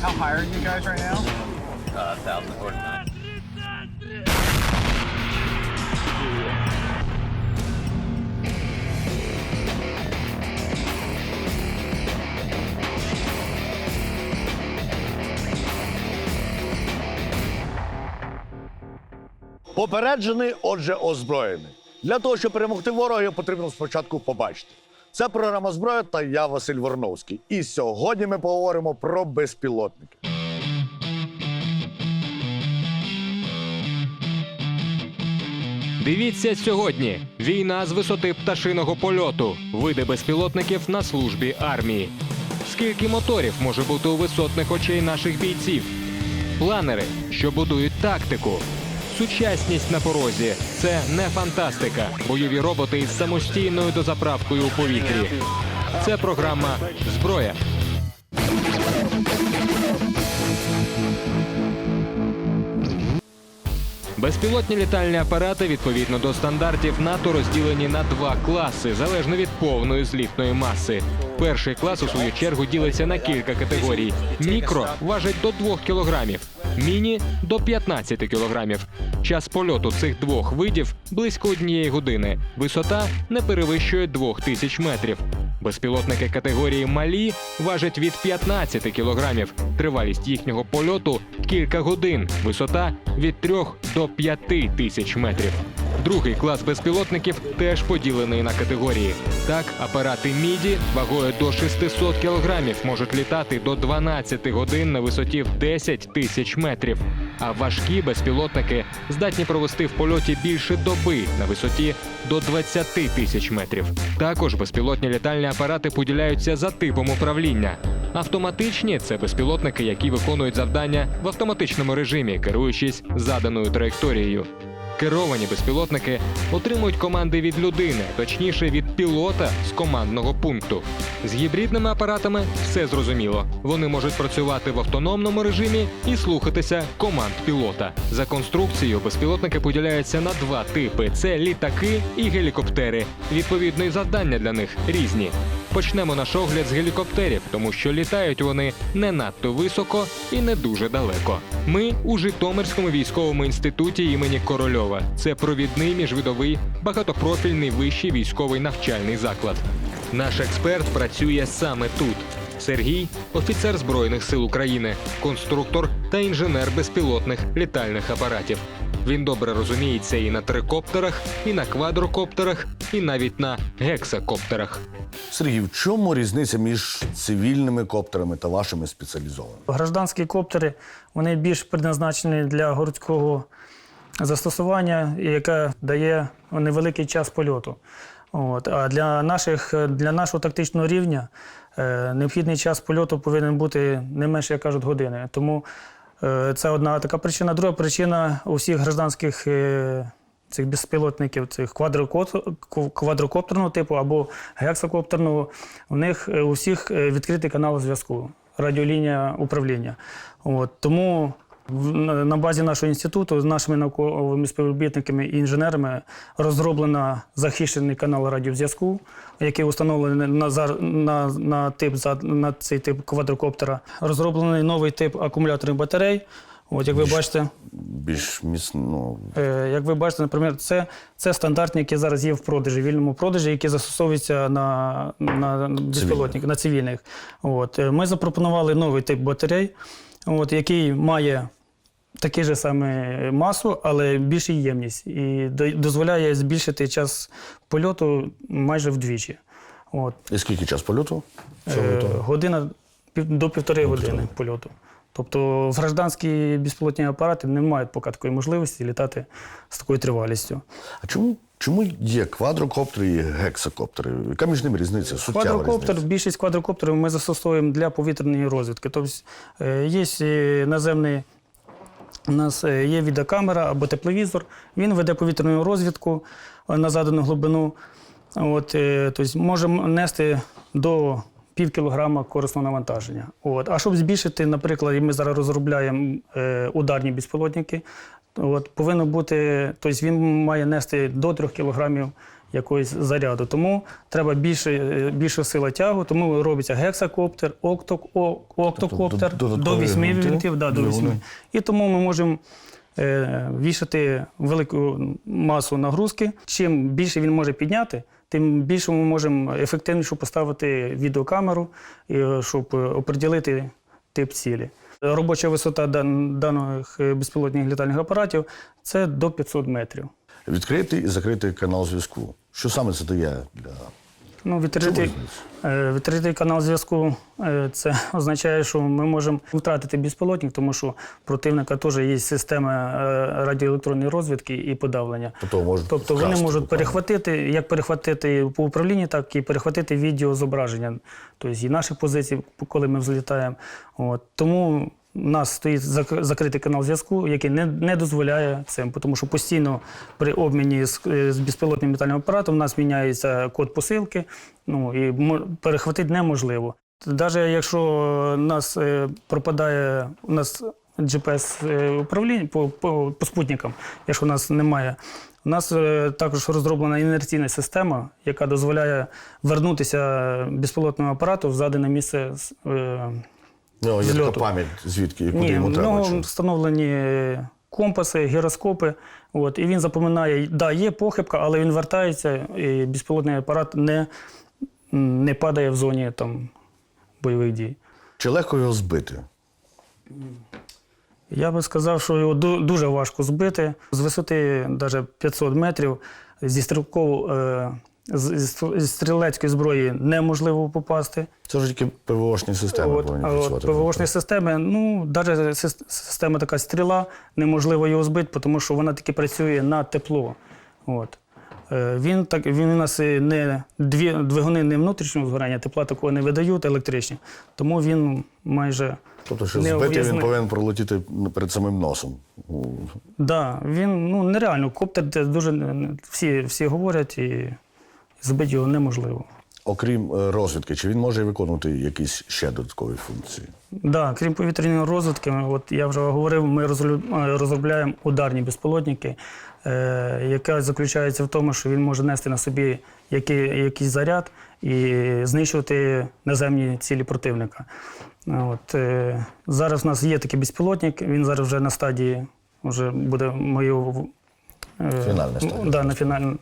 How high are you guys right now? Попереджений, отже, озброєний. Для того, щоб перемогти ворога, потрібно спочатку побачити. Це програма зброя та я Василь Ворновський. І сьогодні ми поговоримо про безпілотники. Дивіться сьогодні: війна з висоти пташиного польоту, види безпілотників на службі армії. Скільки моторів може бути у висотних очей наших бійців? Планери, що будують тактику. Сучасність на порозі це не фантастика. Бойові роботи із самостійною дозаправкою у повітрі. Це програма Зброя. Безпілотні літальні апарати відповідно до стандартів НАТО розділені на два класи залежно від повної злітної маси. Перший клас, у свою чергу, ділиться на кілька категорій. Мікро важить до 2 кілограмів, міні до 15 кілограмів. Час польоту цих двох видів близько однієї години. Висота не перевищує 2000 метрів. Безпілотники категорії малі важать від 15 кілограмів. Тривалість їхнього польоту кілька годин. Висота від 3 до 5 тисяч метрів. Другий клас безпілотників теж поділений на категорії. Так, апарати міді вагою до 600 кілограмів можуть літати до 12 годин на висоті в 10 тисяч метрів. А важкі безпілотники здатні провести в польоті більше доби на висоті до 20 тисяч метрів. Також безпілотні літальні апарати поділяються за типом управління. Автоматичні це безпілотники, які виконують завдання в автоматичному режимі, керуючись заданою траєкторією. Керовані безпілотники отримують команди від людини, точніше від пілота з командного пункту. З гібридними апаратами все зрозуміло. Вони можуть працювати в автономному режимі і слухатися команд пілота. За конструкцією безпілотники поділяються на два типи: це літаки і гелікоптери. Відповідно, і завдання для них різні. Почнемо наш огляд з гелікоптерів, тому що літають вони не надто високо і не дуже далеко. Ми у Житомирському військовому інституті імені Корольова. Це провідний міжвидовий багатопрофільний вищий військовий навчальний заклад. Наш експерт працює саме тут. Сергій офіцер Збройних сил України, конструктор та інженер безпілотних літальних апаратів. Він добре розуміється і на трикоптерах, і на квадрокоптерах, і навіть на гексакоптерах. Сергій, в чому різниця між цивільними коптерами та вашими спеціалізованими? Гражданські коптери вони більш предназначені для городського застосування, яке дає невеликий час польоту. От. А для, наших, для нашого тактичного рівня е, необхідний час польоту повинен бути не менше, як кажуть, години. Тому це одна така причина. Друга причина у всіх гражданських е, цих безпілотників, цих квадрокоптерного типу або гексокоптерного, у них е, у всіх е, відкритий канал зв'язку, радіолінія управління. От. Тому на базі нашого інституту з нашими науковими співробітниками і інженерами розроблено захищений канал радіозв'язку, який встановлений на, на, на, тип, на цей тип квадрокоптера. Розроблений новий тип акумуляторних батарей. От, як ви бачите, Більш міцно. Е, Як ви бачите, наприклад, це, це стандартні, які зараз є в продажі, вільному продажі, які застосовуються на, на безпілотниках, на цивільних. От. Е, Ми запропонували новий тип батарей, от, який має таку ж саме масу, але більшу ємність і дозволяє збільшити час польоту майже вдвічі. От. і скільки час польоту? Е, година до півтори години польоту. Тобто гражданські безпілотні апарати не мають поки такої можливості літати з такою тривалістю. А чому, чому є квадрокоптери і гексакоптери? Яка між ними різниця? Суттєва Квадрокоптер, різниця? більшість квадрокоптерів ми застосовуємо для повітряної розвідки. Тобто е, є е, наземний. У нас е, є відеокамера або тепловізор. Він веде повітряну розвідку на задану глибину. От, тобто можемо нести до пів кілограма корисного навантаження. От. А щоб збільшити, наприклад, і ми зараз розробляємо е, ударні безпілотники, от, повинно бути, тобто він має нести до 3 кілограмів якогось заряду. Тому треба більше, е, більша сила тягу, тому робиться гексакоптер, окток, октокоптер Тобто до додаткові 8 гвинти, гвинтів. Да, до 8. І тому ми можемо е, вішати велику масу нагрузки. Чим більше він може підняти, тим більше ми можемо ефективніше поставити відеокамеру, щоб е, оприділити тип цілі. Робоча висота даних е, безпілотних літальних апаратів це до 500 метрів. Відкритий і закритий канал зв'язку. Що саме це дає для Ну, відкритий, е, відкритий канал зв'язку е, це означає, що ми можемо втратити безпілотник, тому що противника теж є система е, радіоелектронної розвідки і подавлення. Тобто можуть Тобто вони вкрасти можуть буквально. перехватити, як перехватити по управлінні, так і перехватити відеозображення. Тобто і наші позиції, коли ми взлітаємо. От. Тому у нас стоїть зак- закритий канал зв'язку, який не, не дозволяє цим, тому що постійно при обміні з, е, з безпілотним літальним апаратом у нас міняється код посилки, ну і перехватити неможливо. Навіть якщо у нас е, пропадає у нас GPS е, управління по, по, по спутникам, якщо у нас немає. У нас також розроблена інерційна система, яка дозволяє вернутися безпілотному апарату в задане місце. Нього є така пам'ять, звідки і куди ні, йому треба. чи- встановлені компаси, гіроскопи. От, і він запоминає, да, є похибка, але він вертається, і безпілотний апарат не, не падає в зоні там, бойових дій. Чи легко його збити? Я би сказав, що його дуже важко збити. З висоти навіть 500 метрів зі стрілково, е, з, з- зі стрілецької зброї неможливо попасти. Це ж тільки ПВОшні системи От, повинні працювати. ПВОшні системи, ну, навіть система така стріла, неможливо його збити, тому що вона таки працює на тепло. От. Е, Він, так, він у нас не дві, двигуни не внутрішнього згорання, тепла такого не видають електричні, тому він майже. Тобто, що не збити він повинен пролетіти перед самим носом. У- Да, він ну, нереально. Коптер дуже всі, всі говорять, і збити його неможливо. Окрім е, розвідки, чи він може виконувати якісь ще додаткові функції? Да, крім повітряної розвитки, от я вже говорив, ми е, розробляємо ударні безпілотники, е, яка заключається в тому, що він може нести на собі який, якийсь заряд і знищувати наземні цілі противника. От, е, зараз у нас є такий безпілотник, він зараз вже на стадії вже буде мою е, Фінальна стадія. Да, на фінальну.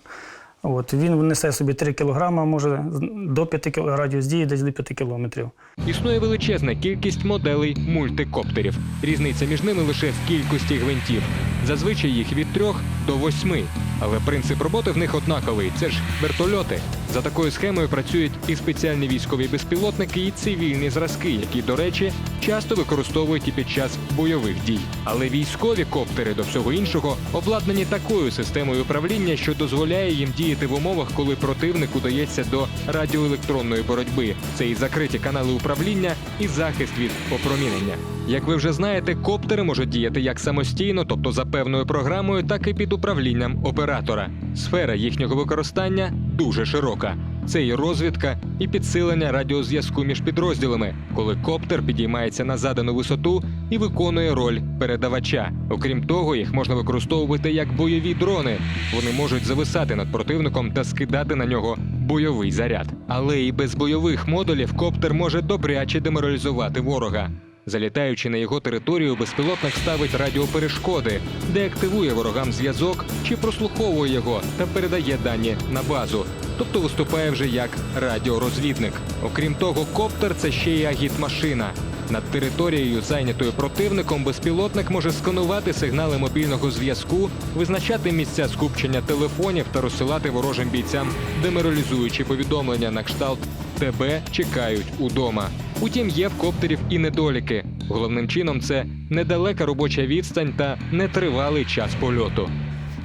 От, він несе собі 3 кілограма, може до 5 кг, радіус дії десь до 5 кілометрів. Існує величезна кількість моделей мультикоптерів. Різниця між ними лише в кількості гвинтів. Зазвичай їх від трьох до восьми. Але принцип роботи в них однаковий. Це ж вертольоти. За такою схемою працюють і спеціальні військові безпілотники, і цивільні зразки, які, до речі, часто використовують і під час бойових дій. Але військові коптери до всього іншого обладнані такою системою управління, що дозволяє їм діяти в умовах, коли противник удається до радіоелектронної боротьби. Це і закриті канали управління, і захист від опромінення. Як ви вже знаєте, коптери можуть діяти як самостійно, тобто за певною програмою, так і під управлінням оператора. Сфера їхнього використання дуже широка. Це і розвідка, і підсилення радіозв'язку між підрозділами, коли коптер підіймається на задану висоту і виконує роль передавача. Окрім того, їх можна використовувати як бойові дрони. Вони можуть зависати над противником та скидати на нього бойовий заряд. Але і без бойових модулів коптер може добряче деморалізувати ворога. Залітаючи на його територію, безпілотник ставить радіоперешкоди, де активує ворогам зв'язок чи прослуховує його та передає дані на базу, тобто виступає вже як радіорозвідник. Окрім того, коптер це ще й агітмашина. Над територією, зайнятою противником, безпілотник може сканувати сигнали мобільного зв'язку, визначати місця скупчення телефонів та розсилати ворожим бійцям деморалізуючі повідомлення на кшталт Тебе чекають удома. Утім, є в коптерів і недоліки. Головним чином це недалека робоча відстань та нетривалий час польоту.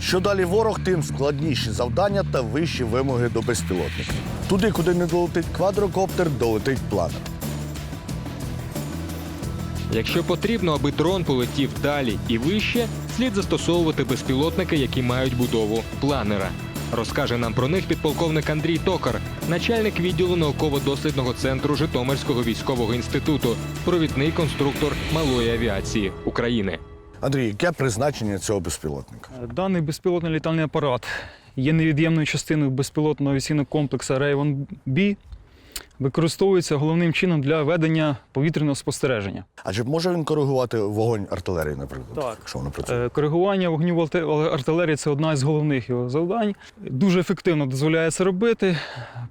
Що далі ворог, тим складніші завдання та вищі вимоги до безпілотника. Туди, куди не долетить квадрокоптер, долетить планер. Якщо потрібно, аби дрон полетів далі і вище, слід застосовувати безпілотники, які мають будову планера. Розкаже нам про них підполковник Андрій Токар, начальник відділу науково-дослідного центру Житомирського військового інституту, провідний конструктор малої авіації України. Андрій, яке призначення цього безпілотника? Даний безпілотний літальний апарат є невід'ємною частиною безпілотного авіаційного комплексу Raven B. Використовується головним чином для ведення повітряного спостереження. А чи може він коригувати вогонь артилерії, наприклад, Так. якщо воно працює? Е, Коригування вогню артилерії це одна із головних його завдань. Дуже ефективно дозволяє це робити.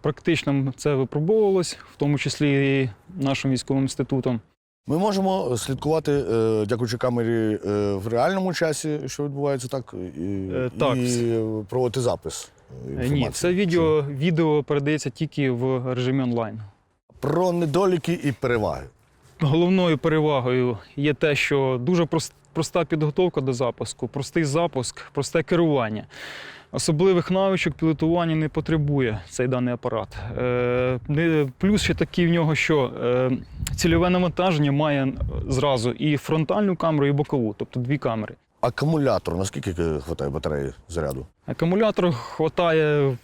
Практично це випробовувалось, в тому числі і нашим військовим інститутом. Ми можемо слідкувати, е, дякуючи камері, е, в реальному часі, що відбувається так, і, так. і проводити запис. Ні, це відео, відео передається тільки в режимі онлайн. Про недоліки і переваги. Головною перевагою є те, що дуже проста підготовка до запуску, простий запуск, просте керування. Особливих навичок пілотування не потребує цей даний апарат. Е, плюс ще такий в нього, що е, цільове навантаження має зразу і фронтальну камеру, і бокову, тобто дві камери. Акумулятор, наскільки вистачає батареї заряду? Акумулятор хватає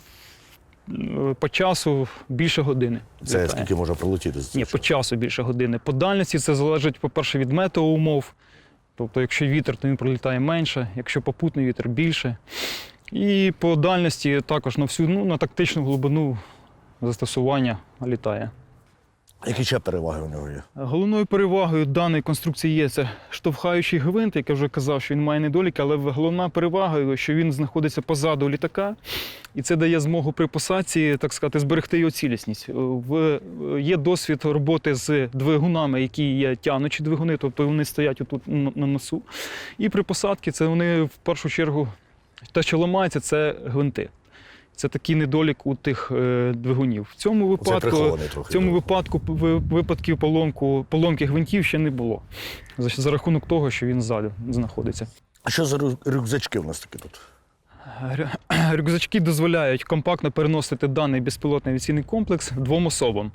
е, по часу більше години. Це літає. скільки може пролетіти з Ні, по часу більше години. По дальності це залежить, по-перше, від метеоумов. Тобто, якщо вітер, то він пролітає менше, якщо попутний вітер більше. І по дальності також на всю ну, на тактичну глибину застосування літає. Які ще переваги у нього є? Головною перевагою даної конструкції є це штовхаючий гвинт, як я вже казав, що він має недоліки, але головна перевага, його, що він знаходиться позаду літака, і це дає змогу при посадці, так сказати, зберегти його цілісність. Е, В, є досвід роботи з двигунами, які є тянучі двигуни, тобто вони стоять отут на носу. І при посадці це вони в першу чергу, те, що ламається, це гвинти. Це такий недолік у тих е, двигунів. В цьому випадку в цьому випадку ви- випадків поломку, поломки гвинтів ще не було. За, за рахунок того, що він ззаду знаходиться. А що за рюкзачки в нас такі тут? Рюкзачки дозволяють компактно переносити даний безпілотний авіаційний комплекс двом особам.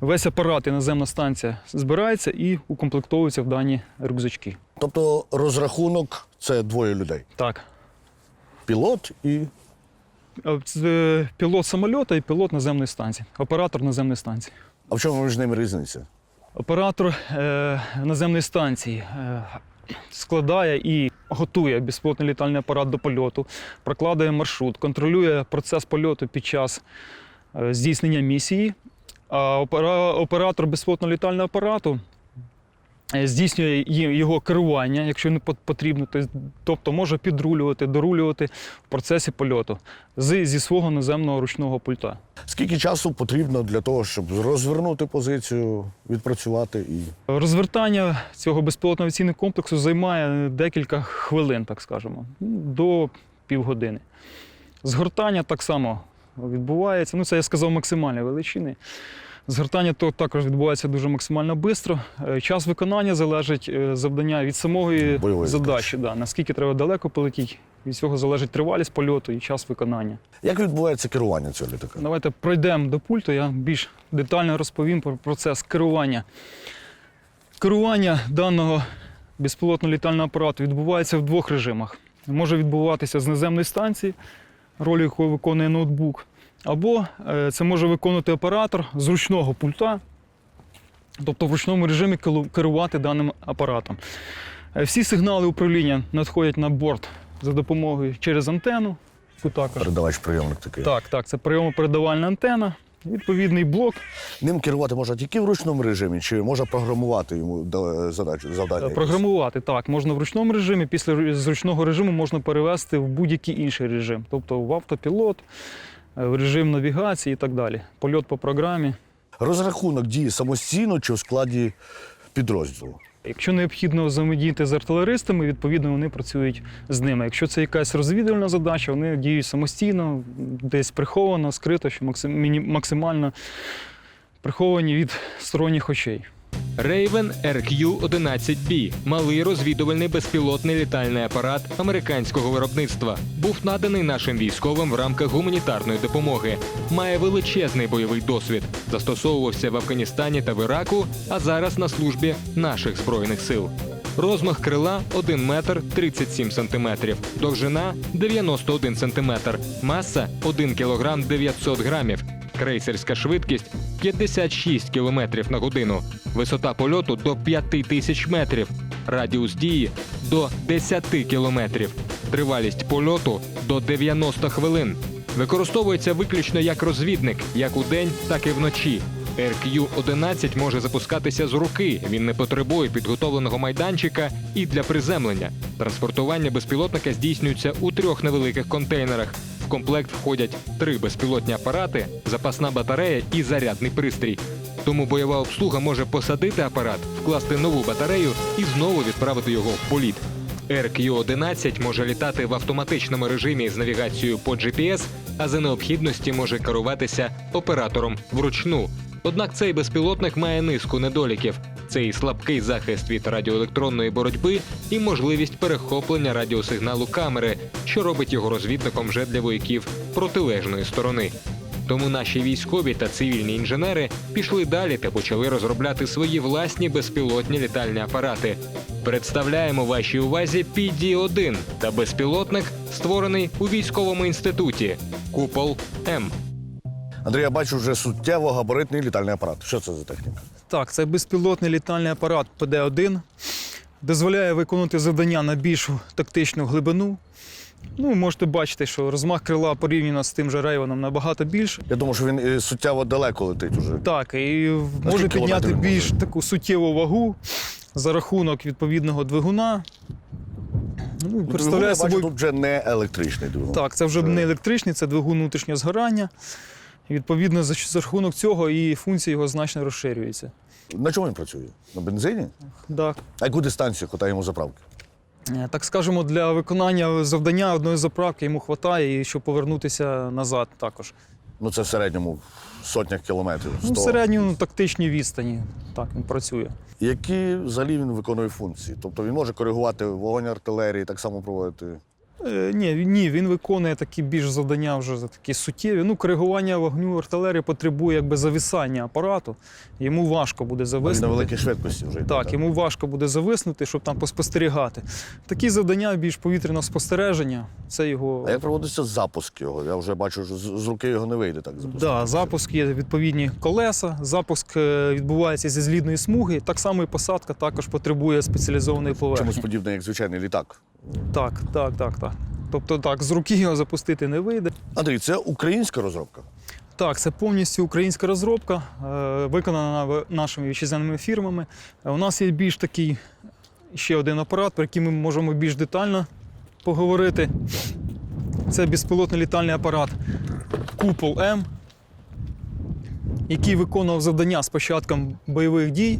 Весь апарат і наземна станція збирається і укомплектовується в дані рюкзачки. Тобто розрахунок це двоє людей. Так. Пілот і пілот самольота і пілот наземної станції, оператор наземної станції. а в чому між ними різниця? Оператор е, наземної станції е, складає і готує безпілотний літальний апарат до польоту, прокладає маршрут, контролює процес польоту під час е, здійснення місії. А опера- оператор безпілотного літального апарату е, здійснює його керування, якщо не потрібно, тобто може підрулювати, дорулювати в процесі польоту з, зі свого наземного ручного пульта. Скільки часу потрібно для того, щоб розвернути позицію, відпрацювати і. Розвертання цього безпілотного авіаційного комплексу займає декілька хвилин, так скажемо, до півгодини. Згортання так само відбувається. Ну, це я сказав максимальні величини. Згортання то також відбувається дуже максимально швидко. Час виконання залежить е, завдання від самої Бойової задачі. Да, наскільки треба далеко полетіти. Від цього залежить тривалість польоту і час виконання. Як відбувається керування цього літака? Давайте пройдемо до пульту, я більш детально розповім про процес керування. Керування даного безпілотного літального апарату відбувається в двох режимах. Може відбуватися з наземної станції, роль якої виконує ноутбук, або е, це може виконувати оператор з ручного пульта, тобто в ручному режимі керувати даним апаратом. Е, Всі сигнали управління надходять на борт за допомогою через антенну. Також Передавач прийомник такий. так, так, це прийомопередавальна антена, відповідний блок. Ним керувати можна тільки в ручному режимі, чи можна програмувати йому задачу завдання? якесь? Програмувати так, можна в ручному режимі, після з ручного режиму можна перевести в будь-який інший режим, тобто в автопілот, е, в режим навігації і так далі. Польот по програмі. Розрахунок діє самостійно чи в складі підрозділу. Якщо необхідно взаємодіяти з артилеристами, відповідно вони працюють з ними. Якщо це якась розвідувальна задача, вони діють самостійно, десь приховано, скрито, що максимально приховані від сторонніх очей. Raven RQ-11B – малий розвідувальний безпілотний літальний апарат американського виробництва. Був наданий нашим військовим в рамках гуманітарної допомоги. Має величезний бойовий досвід. Застосовувався в Афганістані та в Іраку, а зараз на службі наших збройних сил. Розмах крила 1 метр 37 сантиметрів, довжина 91 сантиметр, маса 1 кілограм 900 грамів. Крейсерська швидкість 56 кілометрів на годину, висота польоту до 5000 метрів, радіус дії до 10 кілометрів, тривалість польоту до 90 хвилин. Використовується виключно як розвідник, як удень, так і вночі. RQ-11 може запускатися з руки. Він не потребує підготовленого майданчика і для приземлення. Транспортування безпілотника здійснюється у трьох невеликих контейнерах. Комплект входять три безпілотні апарати, запасна батарея і зарядний пристрій. Тому бойова обслуга може посадити апарат, вкласти нову батарею і знову відправити його в політ. RQ-11 може літати в автоматичному режимі з навігацією по GPS, а за необхідності може керуватися оператором вручну. Однак цей безпілотник має низку недоліків: це і слабкий захист від радіоелектронної боротьби, і можливість перехоплення радіосигналу камери, що робить його розвідником вже для вояків протилежної сторони. Тому наші військові та цивільні інженери пішли далі та почали розробляти свої власні безпілотні літальні апарати. Представляємо вашій увазі PD-1 та безпілотник, створений у військовому інституті Купол М. Андрій, я бачу вже суттєво габаритний літальний апарат. Що це за техніка? Так, це безпілотний літальний апарат ПД-1. Дозволяє виконувати завдання на більшу тактичну глибину. Ну, можете бачити, що розмах крила порівняно з тим же рейвоном набагато більше. Я думаю, що він е, суттєво далеко летить уже. Так, і може підняти більш може? таку суттєву вагу за рахунок відповідного двигуна. Ну, Двигун, представляє собою. тут вже не електричний двигун. Так, це вже не електричний, це двигун внутрішнього згорання. І, відповідно, за, за рахунок цього і функція його значно розширюється. На чому він працює? На бензині? Так. А яку дистанцію хватає йому заправки? Е, Так скажемо, для виконання завдання одної заправки йому вистачає, і щоб повернутися назад також. Ну, це в середньому в сотнях кілометрів. Ну, в середньому тактичній відстані. Так, він працює. Які взагалі він виконує функції? Тобто він може коригувати вогонь артилерії, так само проводити. Е, ні, ні, він виконує такі більш завдання вже за такі суттєві. Ну, коригування вогню артилерії потребує якби зависання апарату. Йому важко буде Він на зависнути. великій швидкості вже йде. Так, йому важко буде зависнути, щоб там поспостерігати. Такі завдання більш повітряного спостереження. Це його А як проводиться запуск його? Я вже бачу, що з, руки його не вийде так запустити. Да, запуск є відповідні колеса. Запуск е, відбувається зі злідної смуги. Так само і посадка також потребує спеціалізованої Чомусь поверхні. подібне, як звичайний літак. Так, так, так, так. Тобто так, з руки його запустити не вийде. Андрій, це українська розробка. Так, це повністю українська розробка, е, виконана нашими вітчизняними фірмами. У нас є більш такий ще один апарат, про який ми можемо більш детально поговорити. Це безпілотний літальний апарат Купол М, який виконував завдання з початком бойових дій.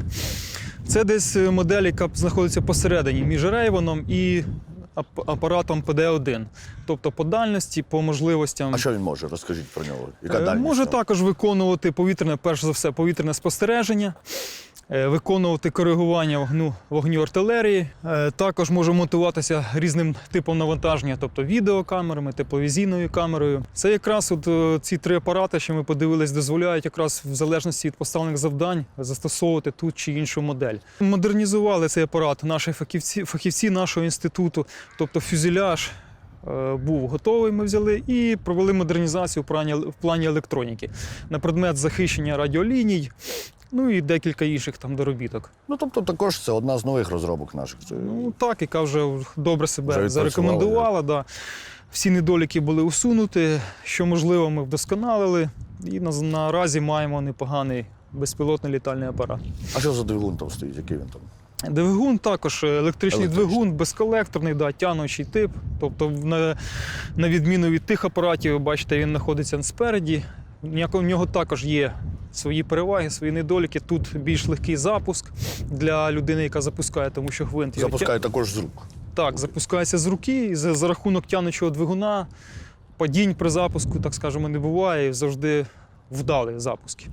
Це десь е, модель, яка знаходиться посередині між рейвоном і апаратом ПД-1. Тобто по дальності, по можливостям. А що він може? Розкажіть про нього. Яка Е, дальність? Може також виконувати повітряне, перш за все, повітряне спостереження, виконувати коригування вогню, вогню артилерії. Е, Також може монтуватися різним типом навантаження, тобто відеокамерами, тепловізійною камерою. Це якраз от е, ці три апарати, що ми подивились, дозволяють якраз в залежності від поставлених завдань застосовувати ту чи іншу модель. Модернізували цей апарат наші фахівці, фахівці нашого інституту, тобто фюзеляж е, був готовий, ми взяли і провели модернізацію в плані, електроніки на предмет захищення радіоліній, ну і декілька інших там доробіток. Ну, тобто, також це одна з нових розробок наших. Це... Ну так, яка вже добре себе відпрацювала, зарекомендувала. Да. Всі недоліки були усунуті, що можливо, ми вдосконалили. І наразі маємо непоганий безпілотний літальний апарат. А що за двигун там стоїть? Який він там? Двигун також е, електричний, Електричний. двигун, безколекторний, да, тянучий тип. Тобто, на, на відміну від тих апаратів, ви бачите, він знаходиться спереді. У нього також є свої переваги, свої недоліки. Тут більш легкий запуск для людини, яка запускає, тому що гвинт його тя- Запускає також з рук. так, запускається з руки, і за, за рахунок тянучого двигуна падінь при запуску, так скажемо, не буває. і Завжди вдалі запуски.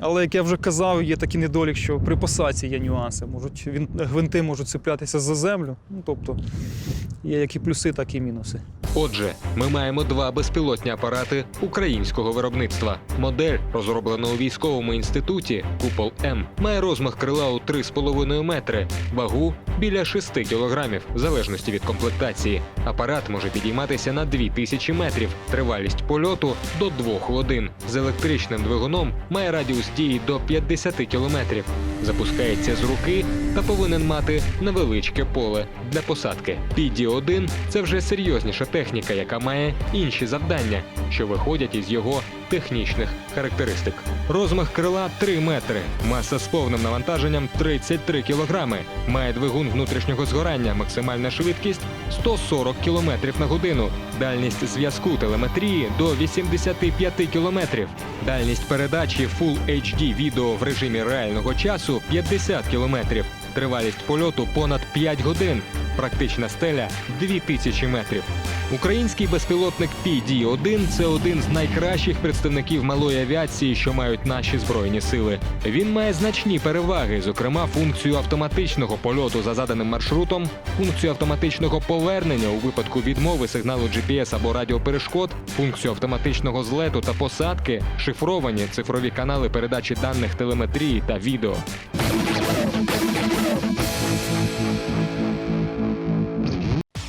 Але як я вже казав, є такий недолік, що при посадці є нюанси. Можуть, гвинти можуть цеплятися за землю. Ну, тобто є як і плюси, так і мінуси. Отже, ми маємо два безпілотні апарати українського виробництва. Модель, розроблена у військовому інституті Купол М, має розмах крила у 3,5 метри, вагу біля 6 кілограмів, в залежності від комплектації. Апарат може підійматися на 2000 метрів, тривалість польоту до 2 годин. З електричним двигуном має радіус дії до 50 кілометрів. Запускається з руки та повинен мати невеличке поле для посадки. PD-1 – це вже серйозніша техніка, яка має інші завдання, що виходять із його технічних характеристик. Розмах крила 3 метри, маса з повним навантаженням 33 кілограми, має двигун внутрішнього згорання, максимальна швидкість 140 км на годину, дальність зв'язку телеметрії до 85 кілометрів, дальність передачі Full HD відео в режимі реального часу 50 кілометрів, тривалість польоту понад 5 годин, практична стеля 2000 метрів. Український безпілотник PD-1 – це один з найкращих представників малої авіації, що мають наші збройні сили. Він має значні переваги, зокрема функцію автоматичного польоту за заданим маршрутом, функцію автоматичного повернення у випадку відмови сигналу GPS або радіоперешкод, функцію автоматичного злету та посадки, шифровані цифрові канали передачі даних телеметрії та відео.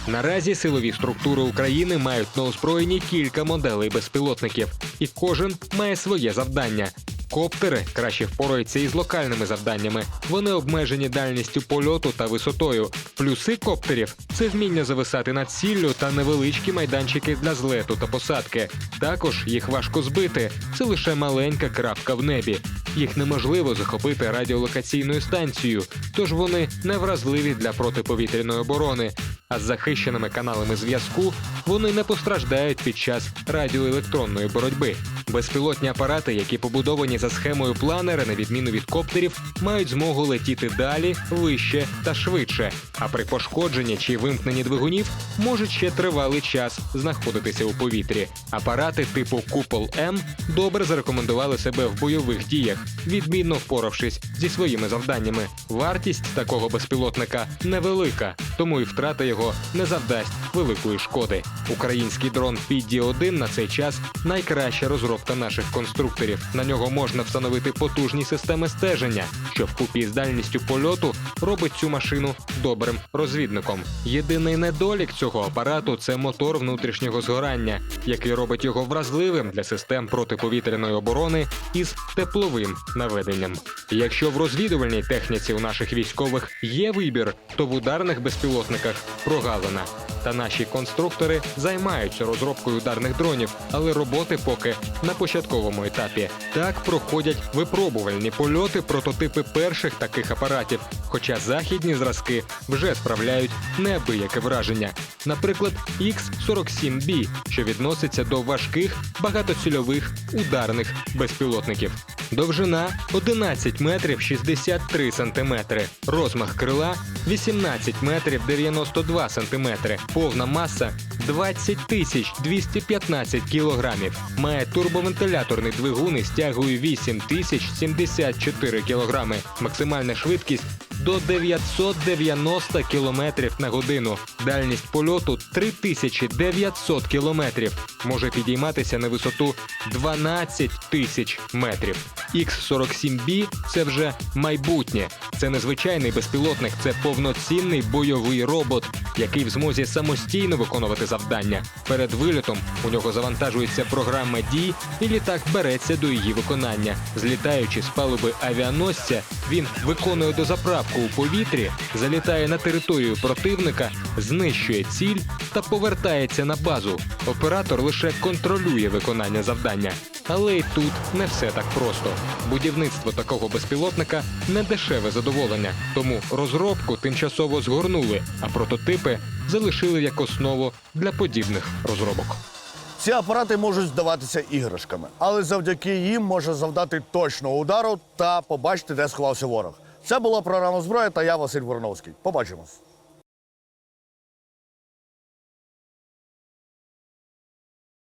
Наразі силові структури України мають на озброєнні кілька моделей безпілотників, і кожен має своє завдання. Коптери краще впораються із локальними завданнями. Вони обмежені дальністю польоту та висотою. Плюси коптерів це вміння зависати над сіллю та невеличкі майданчики для злету та посадки. Також їх важко збити. Це лише маленька крапка в небі. Їх неможливо захопити радіолокаційною станцією, тож вони невразливі для протиповітряної оборони. А з захищеними каналами зв'язку вони не постраждають під час радіоелектронної боротьби. Безпілотні апарати, які побудовані за схемою планера, на відміну від коптерів, мають змогу летіти далі, вище та швидше. А при пошкодженні чи вимкненні двигунів можуть ще тривалий час знаходитися у повітрі. Апарати типу Купол М добре зарекомендували себе в бойових діях, відмінно впоравшись зі своїми завданнями. Вартість такого безпілотника невелика, тому і втрата його не завдасть великої шкоди. Український дрон PD-1 на цей час найкраща розробка наших конструкторів. На нього можна встановити потужні системи стеження, що вкупі з дальністю польоту робить цю машину добрим розвідником. Єдиний недолік цього апарату це мотор внутрішнього згорання, який робить його вразливим для систем протиповітряної оборони із тепловим наведенням. Якщо в розвідувальній техніці у наших військових є вибір, то в ударних безпілотниках прогалина. Та наші конструктори займаються розробкою ударних дронів, але роботи поки на початковому етапі. Так проходять випробувальні польоти прототипи перших таких апаратів. Хоча західні зразки вже справляють неабияке враження. Наприклад, X-47B, що відноситься до важких багатоцільових ударних безпілотників. Довжина 11 метрів 63 сантиметри, розмах крила 18 метрів 92 сантиметри, повна маса 20 тисяч 215 кілограмів. Має турбовентиляторний двигун із тягою 8 тисяч 74 кілограми. Максимальна швидкість до 990 кілометрів на годину. Дальність польоту 3900 кілометрів. Може підійматися на висоту 12 тисяч метрів. X-47B – це вже майбутнє. Це незвичайний безпілотник, це повноцінний бойовий робот, який в змозі самостійно виконувати завдання. Перед вильотом у нього завантажується програма дій, і літак береться до її виконання. Злітаючи з палуби авіаносця, він виконує дозаправку у повітрі, залітає на територію противника, знищує ціль та повертається на базу. Оператор лише контролює виконання завдання. Але й тут не все так просто. Будівництво такого безпілотника не дешеве задоволення, тому розробку тимчасово згорнули, а прототипи залишили як основу для подібних розробок. Ці апарати можуть здаватися іграшками, але завдяки їм може завдати точного удару та побачити, де сховався ворог. Це була програма зброя та я Василь Вороновський. Побачимось.